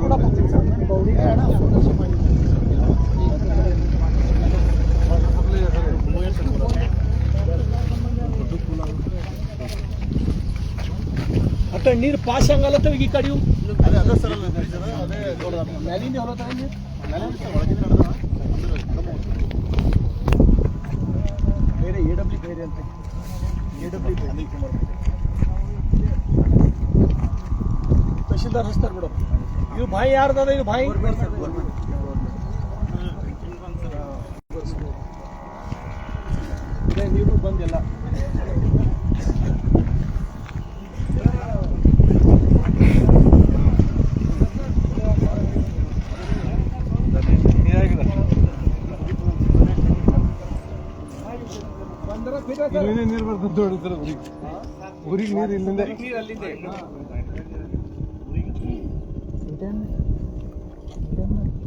ಕೂಡ ಅತ್ತ ನೀರು ಪಾಸ್ ಹಂಗಲ್ಲತ್ತವ ಈ ಕಡೆಯು ಮ್ಯಾಲಿಂದ ಹೊಲತ್ತಾವ ನೀರು ಬೇರೆ ಎ ಡಬ್ಲ್ಯೂ ಬೇರೆ ಅಂತ ಎ ಡಬ್ಲ್ಯೂ ಬೇರೆ ತಹಶೀಲ್ದಾರ್ ಹಚ್ತಾರೆ ಬಿಡು ಇದು ಬಾಯಿ ಯಾರ್ದದ ಇದು ಬಾಯಿ ನೀವು ನೀರು ಬಂದಿಲ್ಲ ನೀರು ಬರ್ತದೆ ಊರಿಗೆ ನೀರು ಇಲ್ಲಿಂದ ನೀರು ಅಲ್ಲಿಂದೆ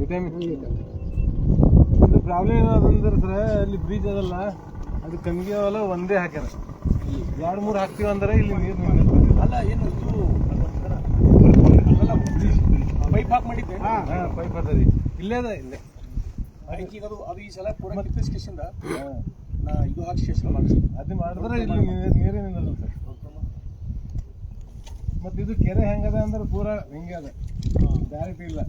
ವಿಟಮಿನ್ ಇದು. ಪ್ರಾಬ್ಲಮ್ ಏನದಂದ್ರೆ ಸರ್ ಅಲ್ಲಿ ಬ್ರಿಡ್ಜ್ ಅದಲ್ಲ ಅದು ಕಮ್ಮಿಗೆ ಅವಲ್ಲ ಒಂದೇ ಹಾಕ್ಯಾರ. ಎರಡು ಮೂರು ಹಾಕ್ತೀವಿ ಅಂದ್ರೆ ಇಲ್ಲಿ ನೀರು ಅಲ್ಲ ಏನು ಪೈಪ್ ಹಾಕಿ ಮಾಡಿದ್ದೆ. ಹಾಂ ಪೈಪ್ ಅದ ರೀ ಇಲ್ಲೇ ಅದ ಇಲ್ಲೇ. ಅದಕ್ಕೆ ಅದು ಅದು ಈ ಸಲ ಪೂರ ಸ್ಟೇಷನ್ದ ನಾ ಇದು ಹಾಕಿ ಸ್ಟೇಷನ್ ಮಾಡಿಸಿ ಅದು ಮಾಡಿದ್ರೆ ಇಲ್ಲಿ ನೀರು ನಿಲ್ಲಲ್ಲ ಸರ್. ಮತ್ತೆ ಇದು ಕೆರೆ ಹೆಂಗದ ಅಂದ್ರೆ ಪೂರಾ ಹಿಂಗೆ ಅದ. ಡೈರೆಕ್ಟ್ ಇಲ್ಲ.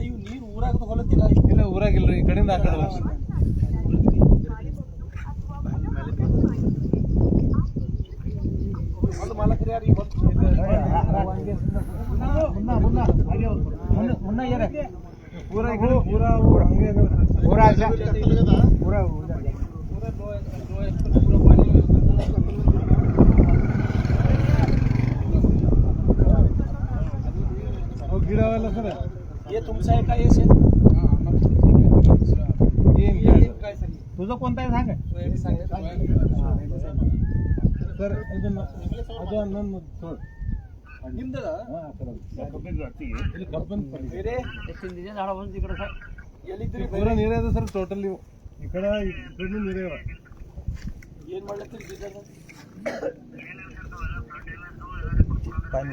ಇವು ನೀರು ಊರಾಗದು ಹೊಲತ್ತಿಲ್ಲ ಇಲ್ಲ ಊರಾಗಿಲ್ರಿ ಈ ಕಡೆಯಿಂದ ಕಡೆ ಒಂದು ಮಾಲಕರು ಯಾರು ಈ ಹೊತ್ತು ಮುನ್ನ ಹಂಗೆ ಪೂರ ಪೂರ ಸರ್? हे तुमचं आहे का हे शेत? तुझं कोणता आहे? सांग. तर अजून अजून नन थोड निरायचं सर टोटली इकडं इकडून निराय येईल म्हणलं तरी पाणी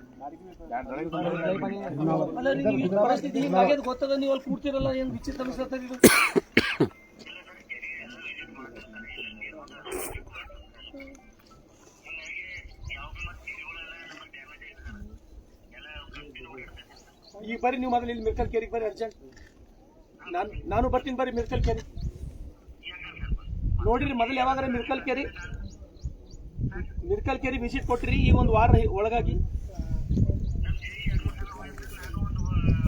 ಅಲ್ಲ ಈ ಪರಿಸ್ಥಿತಿ ಹಿಂಗಾಗ್ಯದ ಗೊತ್ತದ ನೀವು ಅಲ್ಲಿ ಕೂಡ್ತಿರಲ್ಲ ಏನು ವಿಚಿತ್ರ ಅನಿಸ್ತದ ಇದು ಈಗ ಬರ್ರಿ ನೀವು ಮೊದಲು ಇಲ್ಲಿ ಮಿರ್ಕಲ್ ಕೇರಿಗೆ ಬರ್ರಿ ಅರ್ಜೆಂಟ್. ನಾನು ನಾನು ಬರ್ತೀನಿ ಬರ್ರಿ ಮಿರ್ಕಲ್ ಕೇರಿ ನೋಡಿರಿ ಮೊದಲು ಯಾವಾಗಾರ ಮಿರ್ಕಲ್ ಕೇರಿ ಮಿರ್ಕಲ್ ಕೇರಿ ವಿಸಿಟ್ ಕೊಟ್ಟಿರಿ ಈ ಒಂದು ವಾರ ಒಳಗಾಗಿ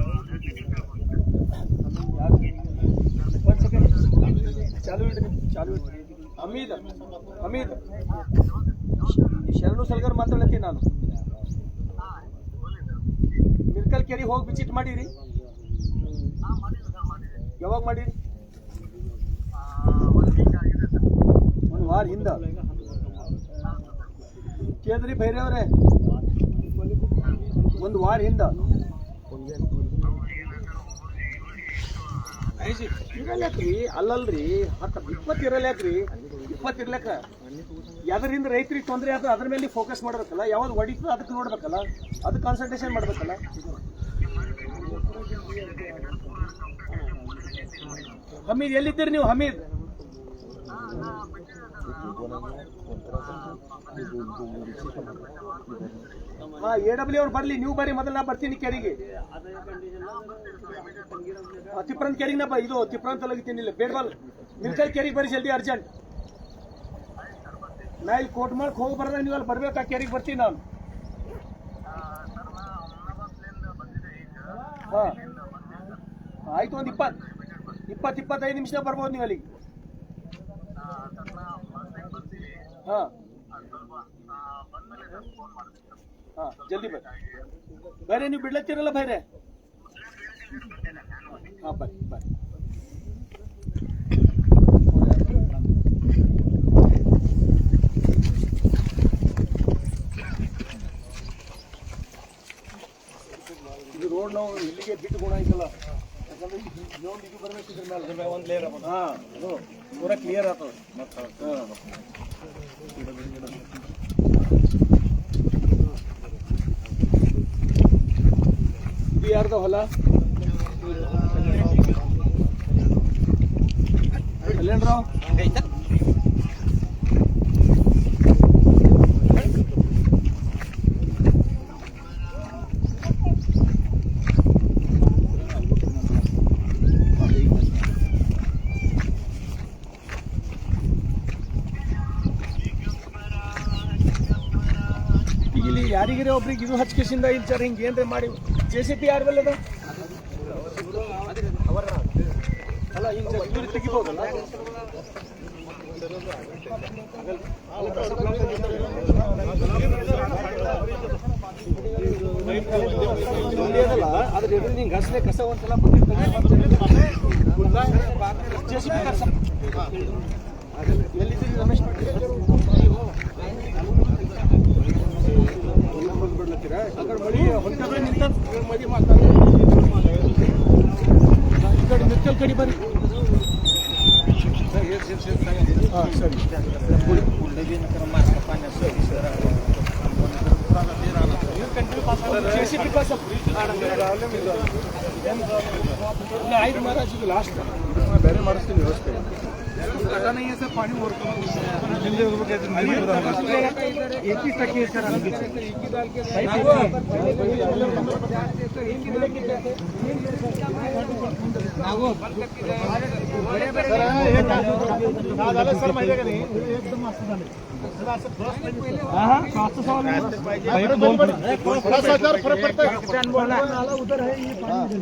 ಒಂದ್ ಸೆಕೆಂಡ್ ಚಾಲು ಇಡ್ರಿ ಚಾಲು ಇಡ್ರಿ ಅಮೀದ್ ಅಮೀದ್ ಶರಣು ಸಲ್ಗರ್ ಮಾತಾಡ್ಲತ್ತೀನಿ ನಾನು ಮಿರ್ಕಲ್ ಕೆರಿ ಹೋಗಿ ವಿಸಿಟ್ ಮಾಡಿರಿ ಯಾವಾಗ ಮಾಡಿರಿ ಒಂದು ವಾರ ಹಿಂದ ಕೇಳಿದ್ರಿ ಭೈರಿ ಒಂದು ವಾರ ಹಿಂದ. ಇರಲ್ಯಾಕ್ರಿ, ಅಲ್ಲಲ್ರಿ, ಹತ್ತು ಇಪ್ಪತ್ತು ಇರಲ್ಯಾಕ್ರಿ, ಇಪ್ಪತ್ತು ಇರ್ಲಾಕ ಯಾವ್ದರಿಂದ ರೈತರಿಗೆ ತೊಂದರೆ ಆದ್ರೆ ಅದ್ರ ಮೇಲೆ ಫೋಕಸ್ ಮಾಡ್ಬೇಕಲ್ಲ, ಯಾವ್ದು ಹೊಡಿತು ಅದಕ್ಕೆ ನೋಡ್ಬೇಕಲ್ಲ, ಅದು ಕಾನ್ಸಂಟ್ರೇಷನ್ ಮಾಡ್ಬೇಕಲ್ಲ. ಹಮೀದ್, ಎಲ್ಲಿದ್ದೀರಿ ನೀವು, ಹಮೀದ್? ಹಾ ಎ ಡಬ್ಲ್ಯೂ ಅವ್ರು ಬರ್ಲಿ, ನೀವು ಬರ್ರಿ, ಮೊದಲು ನಾ ಬರ್ತೀನಿ ಕೆರೆಗೆ. ತಿಪ್ರಂತ ಕೆರೆಗೆ ನಾ ಇದು ತಿಪ್ರಂತ ಲಗಿತೀನಿ ಇಲ್ಲ ಬೇಡವಲ್ ಮಿಲ್ಕಲ್ ಕೆರೆಗೆ ಬರ್ರಿ ಜಲ್ದಿ, ಅರ್ಜೆಂಟ್. ನಾ ಇಲ್ಲಿ ಕೋಟ್ ಮಾಡಕ್ ಹೋಗಿ ಬರೋದ ನೀವು ಅಲ್ಲಿ ಆ ಕೆರೆಗೆ ಬರ್ತೀನಿ ನಾನು. ಹಾ. ಆಯ್ತು, ಒಂದು ಇಪ್ಪತ್ತು ಇಪ್ಪತ್ತು ಇಪ್ಪತ್ತೈದು ನಿಮಿಷ ಬರ್ಬೋದು ನೀವು ಅಲ್ಲಿಗೆ. ಹಾ. ಹಾ ಜಲ್ದಿ ಬರ್ರಿ ಬೇರೆ ನೀವು ಬಿಡ್ಲತ್ತೀರಲ್ಲ ಬೇರೆ? ಹಾ ಬರ್ರಿ ಬರ್ರಿ ಇದು ರೋಡ್ ನಾವು ಇಲ್ಲಿಗೆ ಬಿಟ್ಟು ಗುಣ ಐತಲ್ಲ ಯಾಕಂದ್ರೆ ಇನ್ನೊಂದು ಇದು ಬರ್ಬೇಕು ಇದ್ರ ಮೇಲೆ. ಒಂದು ಲೇಯರ್ ಹಾಂ ಅದು ಪೂರಾ ಕ್ಲಿಯರ್ ಆಗ್ತದೆ ಇದು ಯಾರ್ದ ಹೊಲ ಅಲ್ಲೇನ್ರಾವ್ ಈಗ ಇಲ್ಲಿ ಯಾರಿಗಾರ ಒಬ್ರಿಗೆ ಇದು ಹಚ್ಕೇಸಿಂದ ಇಲ್ಲಿ ಸರ್ ಹಿಂಗೆ ಏನ್ರಿ ಮಾಡಿ ಜೆ ಸಿ ಬಲ್ಲದ ಯಾರು ಅದ ಅಲ್ಲ ಇವ್ರು ತೆಗಿಬೋದಲ್ಲ? ಅದಲ್ಲ ಅದ್ರ ಎದುರು ಕಸ ಒಂದ್ಸಲ ಜೆ ಸಿ ಪಿ ಕಸ ಎಲ್ಲಿದ್ದೀರಿ ರಮೇಶ್? ಪಾಟೀಲ್ ಬಿಡ್ಲತ್ತೀರಾ ಆ ಕಡೆ ಮಳಿ ಹೊಂಟದ ನಿಂತ ಮಳಿ ಮಾಡ್ತಾರೆ ಈ ಕಡೆ ಮಿಕ್ಕಲ್ ಕಡೆ ಬರ್ರಿ ಹಾಂ ಸರಿ JCB ಪಾಸ್ ಇಲ್ಲ ಆಯ್ತು ಮಹಾರಾಜ್ ಇದು ಲಾಸ್ಟ್ ಬೇರೆ ಮಾಡಿಸ್ತೀನಿ ವ್ಯವಸ್ಥೆ गटा नाही असं पाणी ओरतो एकवीस टक्के झालं सर माहिती का नाही एकदम मस्त झालं फरक पडतं उधर है ये पानी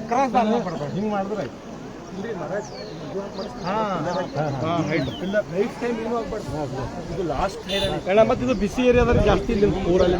क्रॉस डालना पड़ता है हिंग मार दो भाई ಇಲ್ಲ ನೈಟ್ ಟೈಮ್ ಏನೂ ಆಗ್ಬಾರ್ದು ಇದು ಲಾಸ್ಟ್ ಹೇಳ ಮತ್ತೆ ಇದು ಬಿಸಿ ಏರಿಯಾದಲ್ಲಿ ಜಾಸ್ತಿ ಇಲ್ಲಿ ಊರಲ್ಲಿ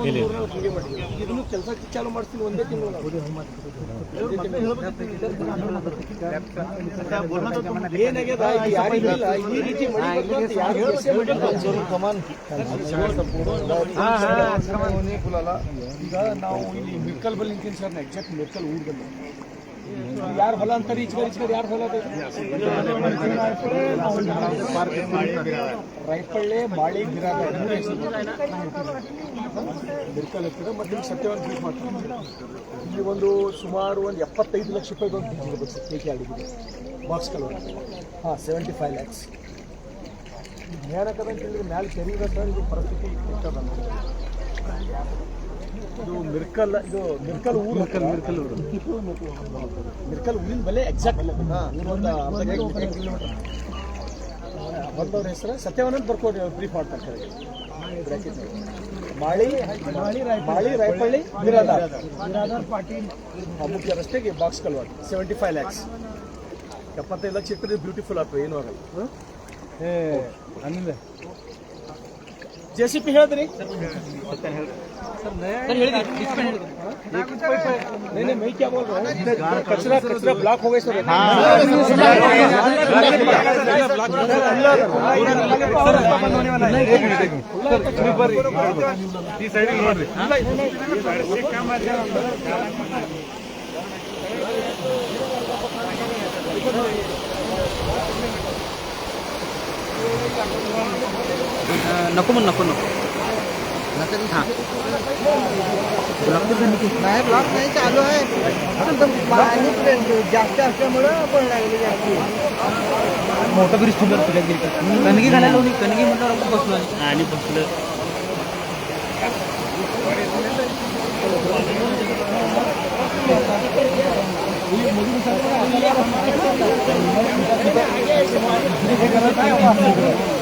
ಆಗಲಿ ಇದನ್ನು ಕೆಲಸ ಚಾಲು ಮಾಡ್ತೀನಿ ಒಂದೇ ತಿಂಗಳು ಏನಾಗ್ಯದ? ಇದು ಯಾರಿಗಿಲ್ಲ ಈ ರೀತಿ. ಈಗ ನಾವು ಇಲ್ಲಿ ಮಿರ್ಕಲ್ ಬಲ್ಲಿ ನಿಂತೀನಿ ಸರ್ ಎಕ್ಸಾಕ್ಟ್ ಮಿರ್ಕಲ್ ಊರ್ ಬಲ್ಲಿ ಯಾರು ಹೊಲ ಅಂತಾರೆ ಈಚೆ ಈಚೆ ಯಾರು ಹೊಲ ಅದ? ರೈಪಳ್ಳೆ ಮಾಳಿ ಗಿರಾದ ಮಿರ್ಕಲ್ ಹತ್ತಿರ ಮತ್ತೆ ಇಲ್ಲಿ ಸತ್ಯವಂತ ಬೀಚ್ ಮಾಡ್ತಾರೆ. ಇಲ್ಲಿ ಒಂದು ಸುಮಾರು ಒಂದು ಎಪ್ಪತ್ತೈದು ಲಕ್ಷ ರೂಪಾಯಿ ಬಂದು ಇರ್ಬೇಕು ಸರ್ ಕೇಕೆ ಆಡಿಗಿದೆ ಬಾಕ್ಸ್ ಕಲರ್ ಹಾಂ ಸೆವೆಂಟಿ ಫೈವ್ ಲ್ಯಾಕ್ಸ್ ಏನಕ್ಕದ ಅಂತ ಹೇಳಿದ್ರೆ ಮ್ಯಾಲೆ ಕೆರೀದ ಸರ್ ಇದು ಪರಿಸ್ಥಿತಿ ಇಷ್ಟ ನೋಡಿ. ಇದು ಮಿರ್ಕಲ್ ಇದು ಮಿರ್ಕಲ್ ಊರು. ಮಿರ್ಕಲ್ ಮಿರ್ಕಲ್ ಊರು. ಮಿರ್ಕಲ್ ಊರಿನ ಬೆಲೆ ಎಕ್ಸಾಕ್ಟ್ ಕಿಲೋಮೀಟರ್. ಬಂದವ್ರ ಹೆಸರು ಸತ್ಯವನ್ನ ಬರ್ಕೋ ಬ್ರೀಫ್ ಮಾಡ್ತಾರೆ. Bracket ಅಲ್ಲಿ. ಮಾಳಿ ಮಾಳಿ ರಾಯಪಳ್ಳಿ ಬಿರಾದಾರ್ ಬಿರಾದಾರ್ ಪಾಟೀಲ್. ಮುಖ್ಯ ರಸ್ತೆಗೆ box culvert seventy five lakhs ಎಪ್ಪತ್ತೈದು ಲಕ್ಷ ಇಟ್ಟರೆ ಬ್ಯೂಟಿಫುಲ್ ಆಗ್ತದೆ ಏನು ಆಗಲ್ಲ. ಹೇ ಜೆ ಸಿ ಪಿ ಹೇಳಿದ್ರಿ? कचरा कचरा ब्लॉक हो गए सर। नको मन नको नको। नको हां. नाही ब्लॉक नाही चालू आहे. फक्त पाणी जास्त असल्यामुळं पण लागली जास्त. मोठा ब्रिज तुला तुझ्या गेली कणगी घालायला लावली कणगी म्हटल्यावर आपण बसलो आणि बसलं.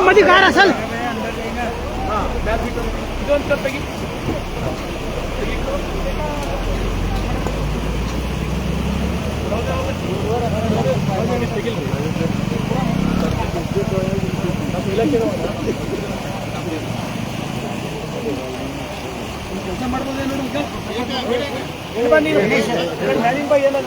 मध्ये गार असेल ಮ್ಯಾಲಿನ ಬೈ ಏನಾಗ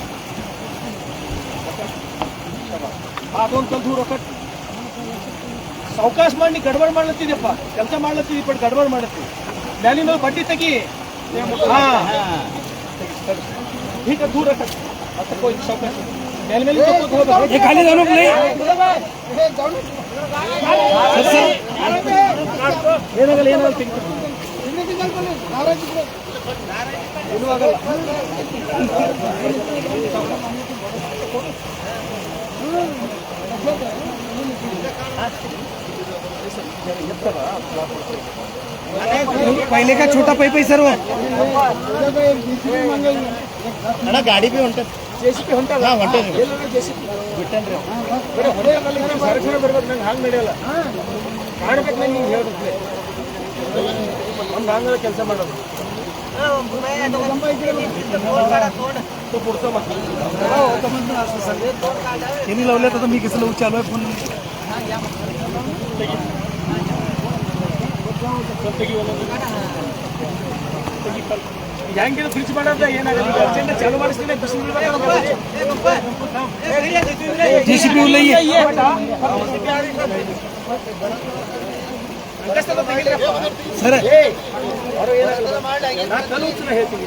ಆ ಅದೊಂದು ಕಲ್ ದೂರ ಕಟ್ಟು ಸಾವಕಾಶ ಮಾಡಿ ಗಡ್ಬಡ್ ಮಾಡ್ಲತ್ತಿದ್ಯಪ್ಪ ಕೆಲಸ ಮಾಡ್ಲತ್ತಿದ್ದಿ ಬಟ್ ಗಡ್ಬಡ್ ಮಾಡ್ಲತ್ತಿ ಮ್ಯಾಲಿನ ಬಡ್ಡಿ ತೆಗಿ ಹಾ ಈಗ ದೂರ ಕಟ್ಟು ಅದಕ್ಕೆ ಹೋಯ್ತು ಸಾವಕಾಶ ಮೇಲೆ ಮೇಲೆ ಏನಾಗಲ್ಲ ಏನಾಗಲ್ಲ ತಿಂಗಳು ಏನೂ ಆಗಲ್ಲ ಹ್ಞೂ पहिले का छोटा पै पै सर्व ಅಣ್ಣ ಗಾಡಿ ಬಿ ಹೊಂಟ ಜೆಸಿಪಿ ಹೊಂಟಲ್ಲ ಹಾ, ಹೊಂಟದ. ಎಲ್ಲರೂ ಜೆಸಿಪಿ ಬಿಟ್ಟನ್ರಿ ಬರೀ ಹೊಡೆ ಸರಕಾರ ಬರ್ಬೇಕು ನಂಗೆ ಹಂಗೆ ನಡೆಯಲ್ಲ ಕಾಣ್ಬೇಕು ನಂಗೆ ಹಿಂಗೆ ಹೇಳ್ಬೇಕು ಒಂದು ಹಂಗ ಕೆಲಸ ಮಾಡೋದು तो पुढचं मग त्यांनी लावल्या तर मी कसं लावू चालू आहे फोन ಹೆಂಗಿಲ್ಲ ಫ್ರಿಜ್ ಮಾಡೋದ ಏನಾಗಲ್ಲ ಈಗ ಅರ್ಜೆಂಟ್ ಚಾಲು ಮಾಡಿಸ್ತೀನಿ JCB ಉಲ್ಲೈ. ಸರ್ ಹೇಳ್ತೀನಿ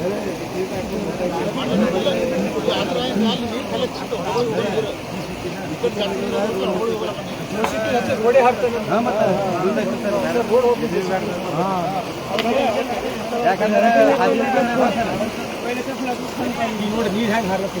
ಜೋರ ತಗೊಂತೀರಿ ಗೋಡೆ ಹಾಕ್ತಾನೆ ನೋಡಿ ನೀರು ಹೆಂಗೆ ಹಾರ್ಲತ್ತಿ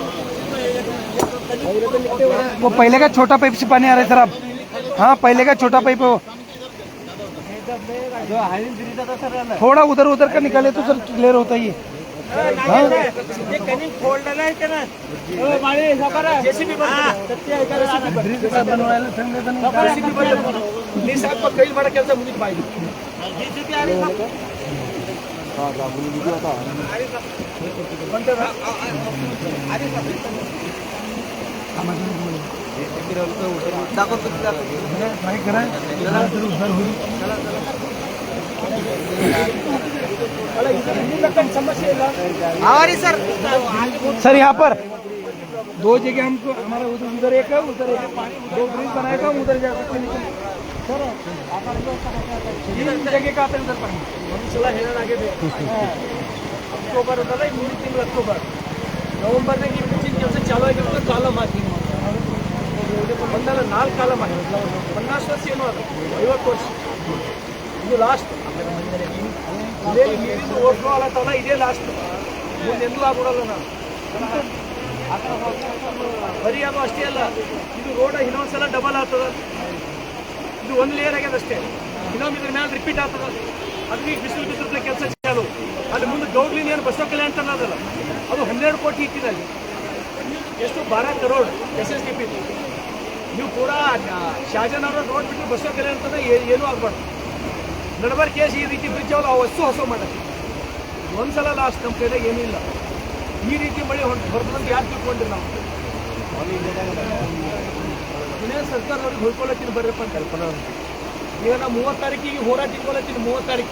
वो पहले का छोटा पाइप से पानी आ रहा है सर अब। हाँ पहले का छोटा पाइप वो। थोड़ा उधर उधर का निकाले तो सर क्लियर होता ही। है? सर। सर यहाँ पर। दो जगह हमको हमारा उधर उधर एक है उधर एक दो ब्रिज बनाएगा उधर जा सकते हैं। जगह का अक्टूबर नवंबर में तीन चालू है ಕಾಲಮ್ ಹಾಕಿ ಒಂದಲ್ಲ ನಾಲ್ಕು ಕಾಲ ಮಾಡಿ ಪನ್ನಾಸ್ ವರ್ಷ ಏನೋ ಅದು? ಐವತ್ತು ವರ್ಷ. ಇದು ಲಾಸ್ಟ್ ಇದೇ ನೀರಿಂದು ಓಡ್ಫ್ಲೋ ಆಗತ್ತಲ್ಲ ಇದೇ ಲಾಸ್ಟ್ ಮುಂದೆ ಎಂದೂ ಆಗ್ಬಿಡಲ್ಲ ನಾನು. ಬರೀ ಅದು ಅಷ್ಟೇ ಅಲ್ಲ. ಇದು ರೋಡ ಇನ್ನೊಂದ್ಸಲ ಡಬಲ್ ಆಗ್ತದ. ಇದು ಒಂದು ಲೇಯರ್ ಆಗ್ಯದ ಅಷ್ಟೇ. ಇನ್ನೊಂದು ಇದ್ರ ಮೇಲೆ ರಿಪೀಟ್ ಆಗ್ತದ. ಅದು ಈಗ ಬಿಸಿಲು ಬಿಸಿಲು ಕೆಲಸ ಚಾಲು. ಅಲ್ಲಿ ಮುಂದೆ ಗೌಡ್ಲಿನ ಏನು ಬಸವ ಕಲ್ಯಾಣ ಅಂತ ಅನ್ನೋದಲ್ಲ ಅದು ಹನ್ನೆರಡು ಕೋಟಿ ಇಟ್ಟಿದೆ ಅಲ್ಲಿ. ಎಷ್ಟು ಬಾರ crore S S D P ನೀವು ಪೂರಾ ಶಾಜನ್ ಅವರ ರೋಡ್ ಬಿಟ್ಟು ಬಸವ ಕಲ್ಯಾಣ ಅಂತಂದ್ರೆ ಏ- ಏನೂ ಆಗ್ಬಾರ್ದು ನಡಬಾರ್ ಕೇಸ್ ಈ ರೀತಿ ಬ್ರಿಡ್ಜ್ ಅವಲ್ಲ ಅವು ಹೊಸ ಹೊಸ ಮಾಡಕ್ಕೆ ಒಂದ್ಸಲ ಲಾಸ್ಟ್ ನಮ್ಮ ಕೈದಾಗ ಏನೂ ಇಲ್ಲ ಈ ರೀತಿ ಮಳೆ ಹೊರಟು ಬರ್ತದಂತ ಯಾರು ತಿಳ್ಕೊಂಡ್ರಿ ನಾವು ಇನ್ನೇನು ಸರ್ಕಾರದವ್ರಿಗೆ ಹೊಯ್ಕೊಳ್ಳತ್ತೀನಿ ಬರ್ರಪ್ಪ ಅಂತ ಕಲ್ಪನಾ ಈಗ ನಾ ಮೂವತ್ತು ತಾರೀಕಿಗೆ ಹೋರಾಟ ಇಟ್ಕೊಳತ್ತೀನಿ ಮೂವತ್ತು तारीख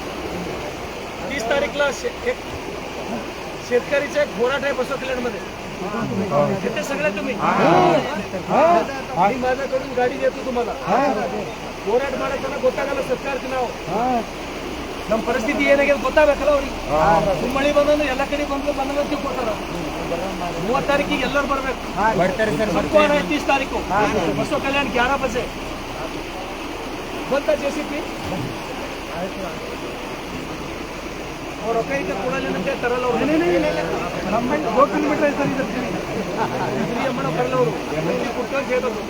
तीस तारीखला शे- एक शेतकरीचा एक होराट आहे बसव कल्याणमध्ये येते सगळे तुम्ही मी माझ्याकडून गाडी देतो तुम्हाला ಹೋರಾಟ ಮಾಡಕ್ಕನ ಗೊತ್ತಾಗಲ್ಲ ಸರ್ಕಾರಕ್ಕೆ ನಾವು ನಮ್ಮ ಪರಿಸ್ಥಿತಿ ಏನಾಗಿದೆ ಗೊತ್ತಾಗಬೇಕಲ್ಲ ಅವ್ರಿಗೆ ಸುಮ್ ಮಳೆ ಬಂದಂದ್ರೆ ಎಲ್ಲ ಕಡೆ ಬಂದು ಬಂದಂಗ ತಿಳ್ಕೊತಾರ ಮೂವತ್ತು ತಾರೀಕಿಗೆ ಎಲ್ಲರೂ ಬರ್ಬೇಕು ಬರ್ತಾರೆ ಸರ್ ತೀಸ್ ತಾರೀಕು ಬಸವ ಕಲ್ಯಾಣ ಗ್ಯಾರ ಬಜೆ ಬಂತ ಜೆ ಸಿ ಪಿ ಅವ್ರ ರೊಕ್ಕ ಇದ್ದ ಕೊಡಲ್ಲ ತರಲ್ಲ ಅವ್ರು दो किलोमीटर है सर इधर से ಇದ್ರಿ ಅಮ್ಮನ ಬರಲ್ಲ ಅವರು ಕುಟ್ಕೊಂಡು ಹೇಳ್ಬೇಕು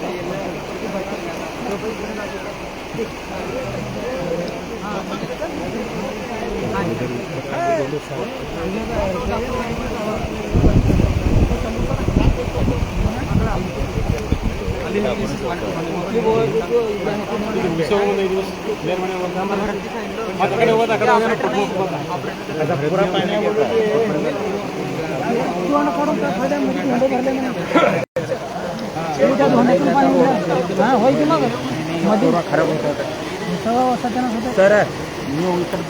हाँ होय ಸರ್ ನೀವು ಈ ಕಡೆ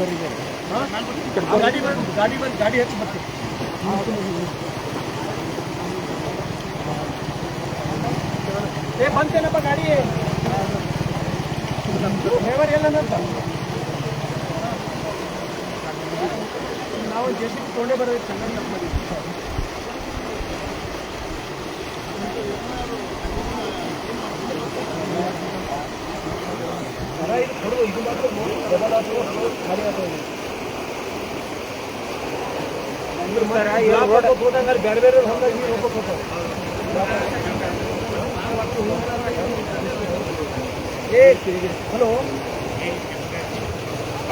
ಗಾಡಿ ಬಂದು ಗಾಡಿ ಬಂದು ಗಾಡಿ ಹಚ್ಚಿ ಬರ್ತೀವಿ ಏ ಬಂತೇನಪ್ಪ ಗಾಡಿ ಡ್ರೈವರ್ ಎಲ್ಲನಂತ ನಾವು ಜೆ ಸಿ ತೊಗೊಂಡೇ ಬರೋದು ಚೆನ್ನಾಗಿ ತಪ್ಪು ಮಾಡಿದ್ವಿ ಮರ ಇದು ಕೊಡು ಇದು ಮಾತ್ರ ನೋಡಿ ಡಬಲ್ ಆತು ಗಾಡಿ ಆತು ಇದು. ಇದ್ರ ಮತ್ತೆ ಹೋದಂಗ ಬೇರೆ ಬೇರೆ ಹೊಂದಾಗಿ ನೀರು ಹೋಗ್ಬೇಕು ಹೋಗ್ತಾವೆ. हेलो।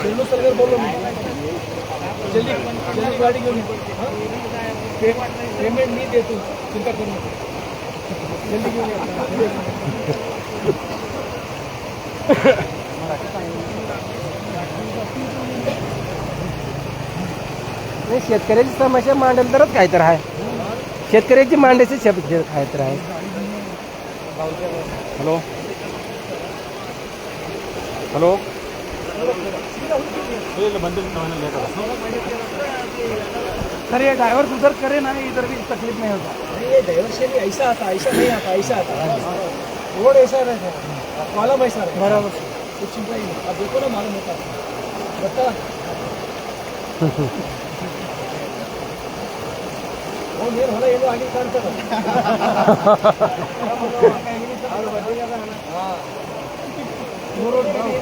चलो सर अगर बोलो जल्दी जल्दी गाड़ी क्यों हाँ? पेमेंट नहीं दे तू। चिंता जल्दी क्यों समस्या मांडेल तरच काय तर आहे. शेतकऱ्याची मांडायची शब्द काय तर है हेलो। हेलो। सर ये ड्राइवर उधर करे ना इधर भी तकलीफ़ नहीं होता। ये ड्राइवर से भी ऐसा आता ऐसा नहीं आता ऐसा आता। रोड ऐसा रहता कॉलम ऐसा रहता बराबर। कुछ चिंता ही नहीं। अब देखो ना मालूम होता बता। वो मेरे होना ये तो आगे कर। वो रोड वो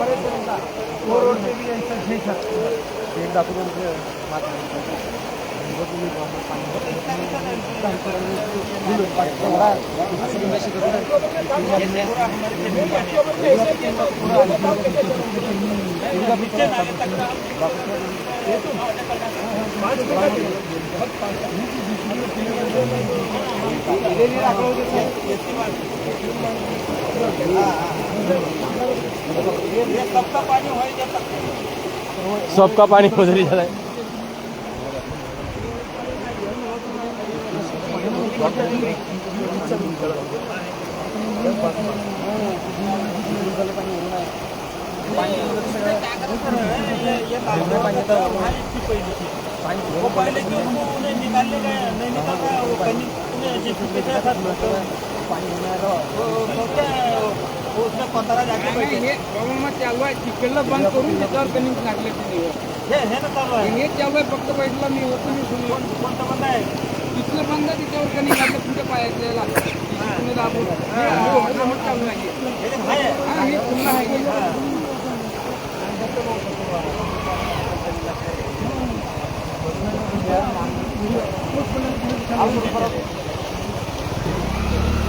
सबका पानी हो जरी जाता है। पानी वो पहले क्यों उन्होंने निकालने गए नहीं निकाला वो कहीं ऐसे छुपे थे उसमें पंद्रह जाके बैठे हे. गव्हर्नमेंट चालू आहे तिकडलं बंद करून त्याच्यावर कनिंग लागले तुम्ही हे हे ना चालू आहे हे चालू आहे फक्त बैठला मी होतो मी सुनी कोण कोणतं बंद आहे तिथलं बंद आहे, त्याच्यावर कनिंग लागले तुमच्या पायाच्या लागले तुम्ही दाबून हे पुन्हा आहे 아무로 바라보고